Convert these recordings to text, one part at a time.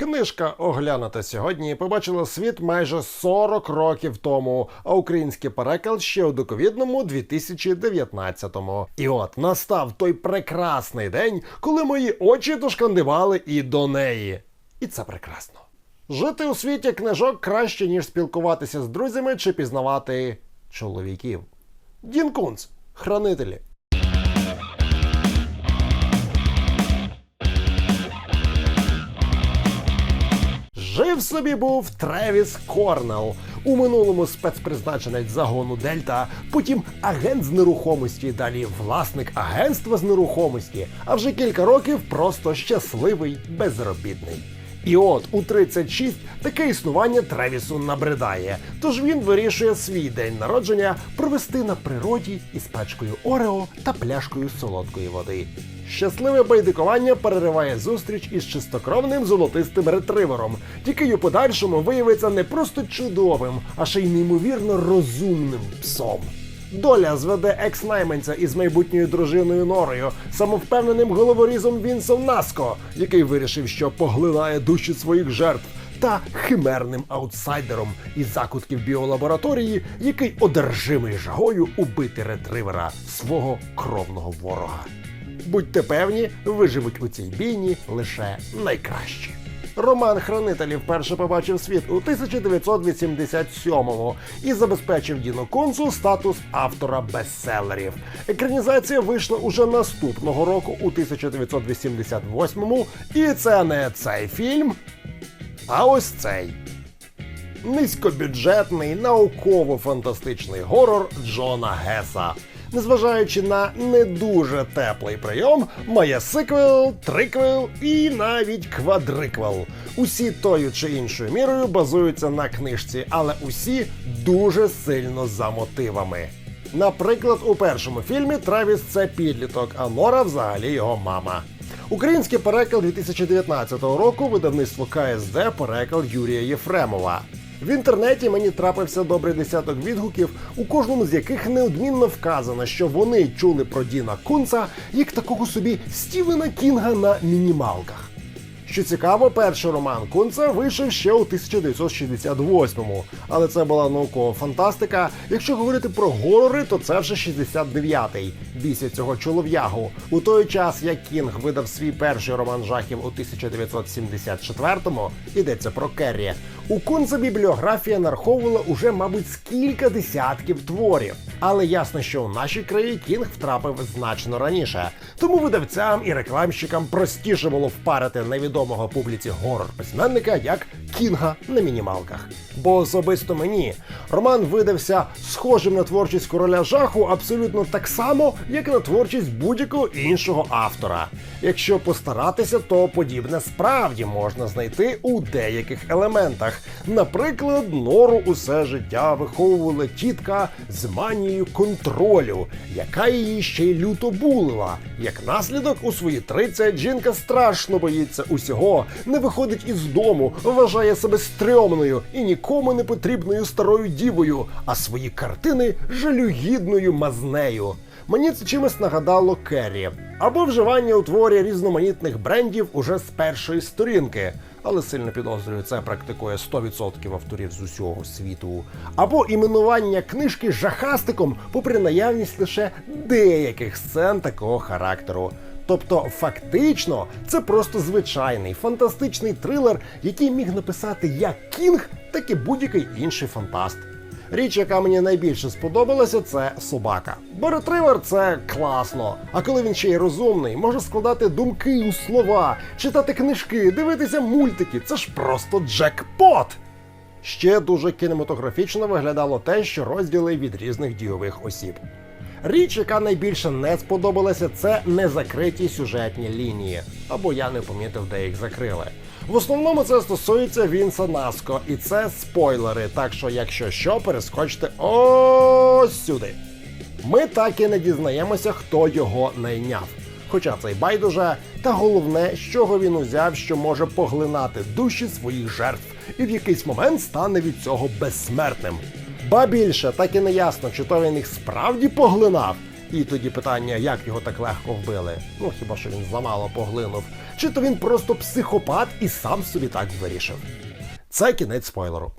Книжка оглянута сьогодні побачила світ майже 40 років тому, а український переклад ще у доковідному 2019-му. І от настав той прекрасний день, коли мої очі дошкандивали і до неї. І це прекрасно. Жити у світі книжок краще, ніж спілкуватися з друзями чи пізнавати чоловіків. Дін Кунц, хранителі. Жив собі був Тревіс Корнел. У минулому спецпризначенець загону Дельта, потім агент з нерухомості, далі власник агентства з нерухомості, а вже кілька років просто щасливий безробітний. І от у 36 таке існування Тревісу набридає. Тож він вирішує свій день народження провести на природі із пачкою Орео та пляшкою солодкої води. Щасливе байдикування перериває зустріч із чистокровним золотистим ретривером, який у подальшому виявиться не просто чудовим, а ще й неймовірно розумним псом. Доля зведе екс-найманця із майбутньою дружиною Норою, самовпевненим головорізом Вінсом Наско, який вирішив, що поглинає душі своїх жертв, та химерним аутсайдером із закутків біолабораторії, який одержимий жагою убити ретривера свого кровного ворога. Будьте певні, виживуть у цій бійні лише найкращі. Роман Хранителі вперше побачив світ у 1987-му і забезпечив Діну Консу статус автора бестселерів. Екранізація вийшла уже наступного року у 1988-му, і це не цей фільм, а ось цей. Низькобюджетний науково-фантастичний горор Джона Геса. Незважаючи на не дуже теплий прийом, має сиквел, триквел і навіть квадриквел. Усі тою чи іншою мірою базуються на книжці, але усі дуже сильно за мотивами. Наприклад, у першому фільмі Тревіс це підліток, а Нора взагалі його мама. Український переклад 2019 року видавництво КСД переклад Юрія Єфремова. В інтернеті мені трапився добрий десяток відгуків, у кожному з яких неодмінно вказано, що вони чули про Діна Кунца як такого собі Стівена Кінга на мінімалках. Що цікаво, перший роман Кунца вийшов ще у 1968-му, але це була наукова фантастика. Якщо говорити про горори, то це вже 69-й бісять цього чолов'ягу. У той час, як Кінг видав свій перший роман жахів у 1974-му, йдеться про Керрі. У Кунца бібліографія нараховувала уже, мабуть, з кілька десятків творів. Але ясно, що у нашій краї Кінг втрапив значно раніше. Тому видавцям і рекламщикам простіше було впарити невідомого публіці горор письменника як Кінга на мінімалках. Бо особисто мені роман видався схожим на творчість короля жаху абсолютно так само, як і на творчість будь-якого іншого автора. Якщо постаратися, то подібне справді можна знайти у деяких елементах. Наприклад, нору усе життя виховувала тітка з манією контролю, яка її ще й люто булила. Як наслідок, у свої 30 жінка страшно боїться усього, не виходить із дому, вважає себе стрьомною і нікому не потрібною старою дівою, а свої картини жалюгідною мазнею. Мені це чимось нагадало Керрі або вживання у творі різноманітних брендів уже з першої сторінки. Але сильно підозрюю, це практикує 100% авторів з усього світу. Або іменування книжки жахастиком, попри наявність лише деяких сцен такого характеру. Тобто, фактично, це просто звичайний фантастичний трилер, який міг написати як Кінг, так і будь-який інший фантаст. Річ, яка мені найбільше сподобалася, це собака. Бо ретривер це класно. А коли він ще й розумний, може складати думки у слова, читати книжки, дивитися мультики. Це ж просто джекпот! Ще дуже кінематографічно виглядало те, що розділи від різних дійових осіб. Річ, яка найбільше не сподобалася, це незакриті сюжетні лінії. Або я не помітив, де їх закрили. В основному це стосується Вінса Наско, і це спойлери. Так що, якщо що, перескочте ось сюди. Ми так і не дізнаємося, хто його найняв. Хоча це й байдуже, та головне, з чого він узяв, що може поглинати душі своїх жертв, і в якийсь момент стане від цього безсмертним. Ба більше, так і не ясно, чи то він їх справді поглинав. І тоді питання, як його так легко вбили. Ну хіба що він замало поглинув. чи то він просто психопат і сам собі так вирішив. Це кінець спойлеру.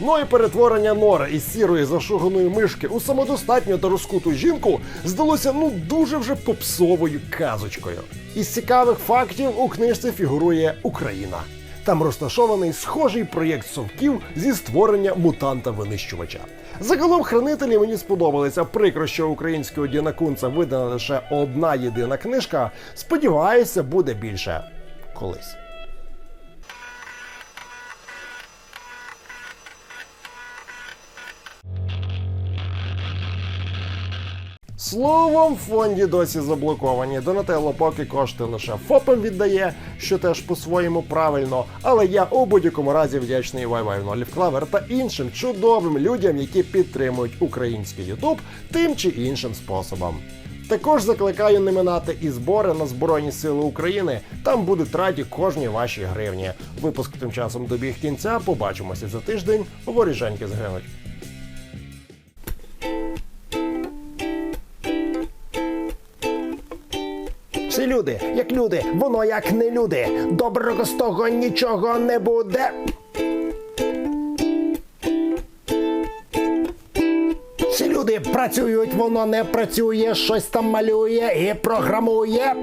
Ну і перетворення Нори із сірої зашуганої мишки у самодостатню та розкуту жінку здалося ну дуже вже попсовою казочкою. Із цікавих фактів у книжці фігурує Україна. Там розташований схожий проєкт совків зі створення мутанта-винищувача. Загалом хранителі мені сподобалися. Прикро, що українського Діна Кунца видана лише одна єдина книжка. Сподіваюся, буде більше колись. Словом, фонді досі заблоковані. Донателло поки кошти лише ФОПам віддає, що теж по-своєму правильно. Але я у будь-якому разі вдячний Вайвайну Олівклавер та іншим чудовим людям, які підтримують український Ютуб тим чи іншим способом. Також закликаю не минати і збори на Збройні Сили України. Там будуть раді кожній вашій гривні. Випуск тим часом добіг кінця. Побачимося за тиждень. Воріженьки згинуть. Всі люди, як люди, воно як не люди. Доброго з того нічого не буде. Всі люди працюють, воно не працює, щось там малює і програмує.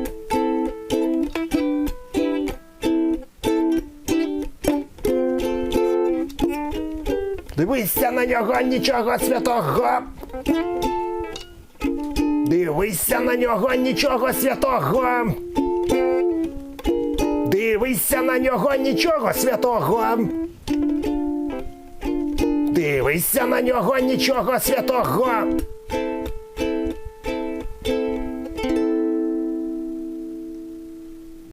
Дивися на нього, нічого святого. Дивися на нього, нічого святого. Дивися на нього, нічого святого. Дивися на нього, нічого святого.